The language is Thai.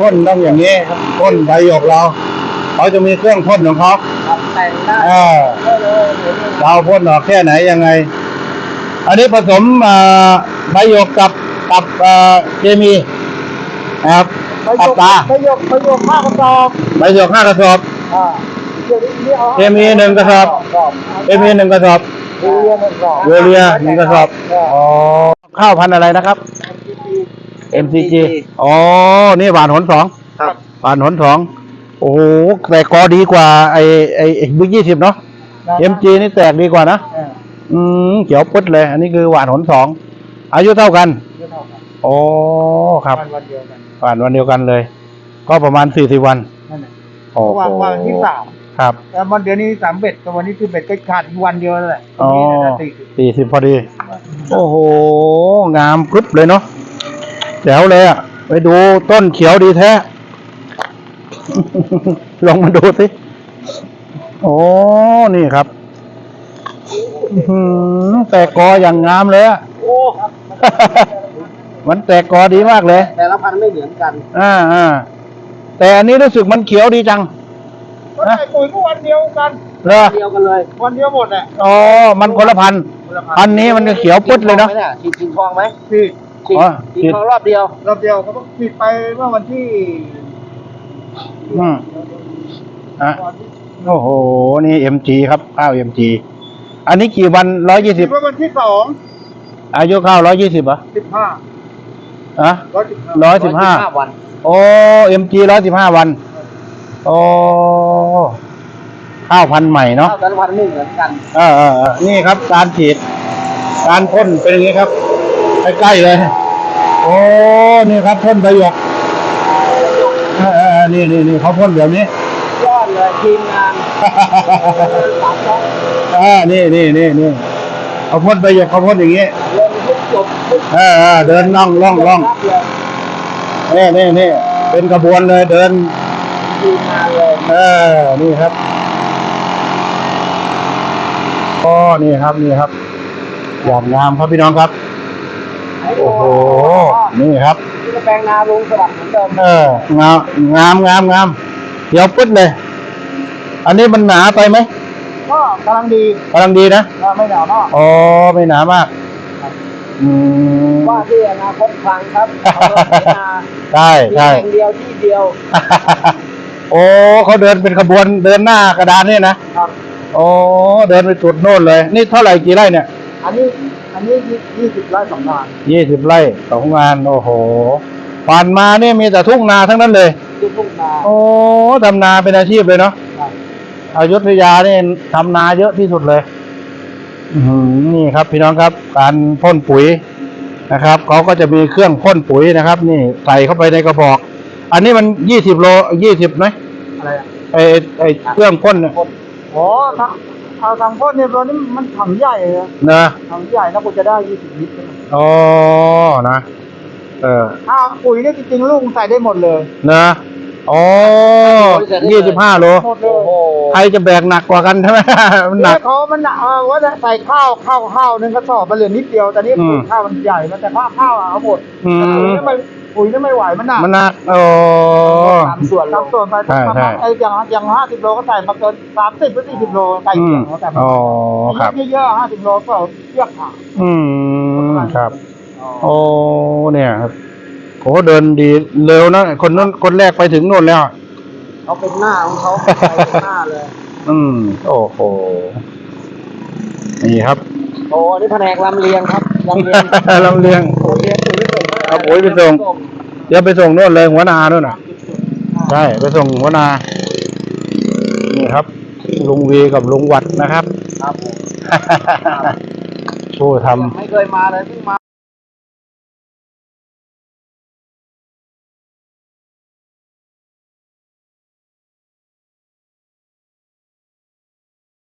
พ่นต้องอย่างนี้ครับพ่นใบหยกเราเขาจะมีเครื่องพ่นของเขาครับแต่งได้เออได้เลยเดี๋ยวนี้เราพ่นออกแค่ไหนยังไง อันนี้ผสมอ่าใบหยกกับกับอ่าเคมีนะครับประอัโยคตราประโยคประโยคห้ากระสอบใบหยกห้ากระสอบ อ่าเดี๋ยวนี้เอาเคมีหนึ่งกระสอบ เคมีหนึ่งกระสอบยูเรียหนึ่งกระสอบยูเรียหนึ่งกระสอบอ๋อข้าวพันธุ์อะไรนะครับ MCG อ๋อ นี่หวานหนสองครับหวานหนสองโอ้โหแต่กอดีกว่าไอไอไอบิ๊กยี่สิบเนาะ MG นี่แตกดีกว่านะ เอออืมเขียวปึ๊ดเลย อันนี้คือหวานหนสอง อายุเท่ากันเดี๋ยวเท่ากันโอ้ครับ วันวันเดียวกันหวานวันเดียวกันเลย ก็ประมาณสี่สิบวันนั่นแหละโอ้โหวางวางที่สามครับ แล้ววันเดียวนี้สามเบ็ดแต่วันนี้คือเบ็ดก็ขาดอีกวันเดียวนั่นแหละอ๋อนี่นะสี่สิบสี่สิบพอดี โอ้โห งามกรึบเลยเนาะ แจ๋วเลยอะ ไปดูต้นเขียวดีแท้ ลองมาดูสิ โอ้นี่ครับอื้อหือแต่กออย่างงามเลยอะโอ้ครับมันแตกกอดีมากเลย แต่ละพันธุ์ไม่เหมือนกัน อ่าอ่าแต่อันนี้รู้สึกมันเขียวดีจังก็ใส่ปุ๋ยก็วันเดียวกันเหรอเดียวกันเลย วันเดียวหมดแหละอ๋อ มันคนละพันธุ์พันธุ์นี้มันก็เขียวปึ๊ดเลยเนาะฉีดฉีดทองไหมฉีด ฉีดอ๋อฉีดทองรอบเดียว รอบเดียวเขาต้องฉีดไปเมื่อวันที่อืมอะโอ้โห นี่ MG ครับข้าว MG อันนี้กี่วันร้อยยี่ฉีสิดบเมื่อวันที่สองอายุข้าวร้อยยี่สิบอะสิบห้าอะร้อยสิบห้าร้อยสิบห้าวัน โอ้ MG ร้อยสิบห้าวัน โอ้ข้าวพันธุ์ใหม่เนาะข้าวแต่ละพันธุ์ไม่เหมือนกัน เออเออเออนี่ครับการฉีด การพ่นเป็นอย่างนี้ครับ ใกล้ๆเลย โอ้นี่ครับพ่นประโยคเออเออเออนี่นี่นี่เขาพ่นแบบนี้ ยอดเลยทีมงานสามช่องอ่านี่นี่นี่นี่เขาพ่นประโยคเขาพ่นอย่างนี้เริ่มทุกจบทุกเออเออเดินล่องล่องล่องรับเลยนี่นี่นี่เป็นกระบวนเลยเดิน ทีมงานเลยเออ นี่ครับก็นี่ครับ นี่ครับอย่างงามครับพี่น้องครับ โอ้โห นี่ครับที่จะแปลงนาลุงสลับเหมือนเดิมเอองามงามงามงามเดี๋ยวปึ๊ดเลย อันนี้มันหนาไปไหมก็กำลังดีกำลังดีนะนะไม่หนาวมากอ๋อไม่หนามากอืมว่าที่อนาคตคลังครับเอารถไถนาใช่มีใช่แห่งเดียวที่เดียว โอ้เขาเดินเป็นขบวนเดินหน้ากระดานเนี่ยนะครับโอ้เดินไปจุดโน่นเลย นี่เท่าไหร่กี่ไร่เนี่ย อันนี้ อันนี้ยี่สิบไร่สองงานยี่สิบไร่สองงานโอ้โหผ่านมาเนี่ยมีแต่ทุ่งนาทั้งนั้นเลยที่ทุ่งนาโอ้ทำนาเป็นอาชีพเลยเนาะครับอยุธยาเนี่ยทำนาเยอะที่สุดเลยอือหือนี่ครับ พี่น้องครับ การพ่นปุ๋ยนะครับเขาก็จะมีเครื่องพ่นปุ๋ยนะครับ นี่ใส่เข้าไปในกระบอก อันนี้มันยี่สิบโลยี่สิบไหมอะไรอะไอไอ้ไอเครื่องพ่นเนี่ยอ๋อทาง เอาทางพ่นเนี่ยตอนนี้มันถังใหญ่เลยนะถังใหญ่นะกูจะได้ยี่สิบลิตรอ๋อนะ เออถ้าปุ๋ยเนี่ยจริงๆลูกใส่ได้หมดเลยนะอ๋อยี่สิบห้าโลหมดเลยใครจะแบกหนักกว่ากันใช่ไหมมันหนักเขามันหนักเออว่าจะใส่ข้าวข้าวข้าวหนึงกระสอบมาเหลือนิดเดียวแต่นี่อืมข้าวมันใหญ่มันแต่ข้าวข้าวอะเอาหมดอืม ปุ๋ยนี่ไม่ปุ๋ยนี่ไม่ไหวมันหนักมันหนักโอ้สามส่วนสามส่วนไปใช่ใช่ ไอ้อย่างอย่างห้าสิบโลก็ใส่มาเกินสามสิบหรือสี่สิบโลใส่อืเกี่มยวแต่อ๋อครับ เยอะๆห้าสิบโลก็เชือกขาดอืมครับ โอ้เนี่ยครับโอ้เดินดีเร็วนะคนนั้นคนแรกไปถึงโน่นแล้ว เขาเป็นหน้าของเขาไปเป็นหน้าเลยอืม โอ้โหนี่ครับ โอ้นี่แผนกลำเลียงครับลำเลียง ลำเลียงปุ๋ยเลียงปุ๋ยไปส่ง เอาปุ๋ยไปส่ง เดี๋ยวไปส่งโน่นเลยหัวนาโน่นน่ะ ใช่ ไปส่งหัวนา นี่ครับ ลุงวีกับลุงวัดนะครับ ครับผม ผู้ทำ ไม่เคยมาเลยเพิ่งมา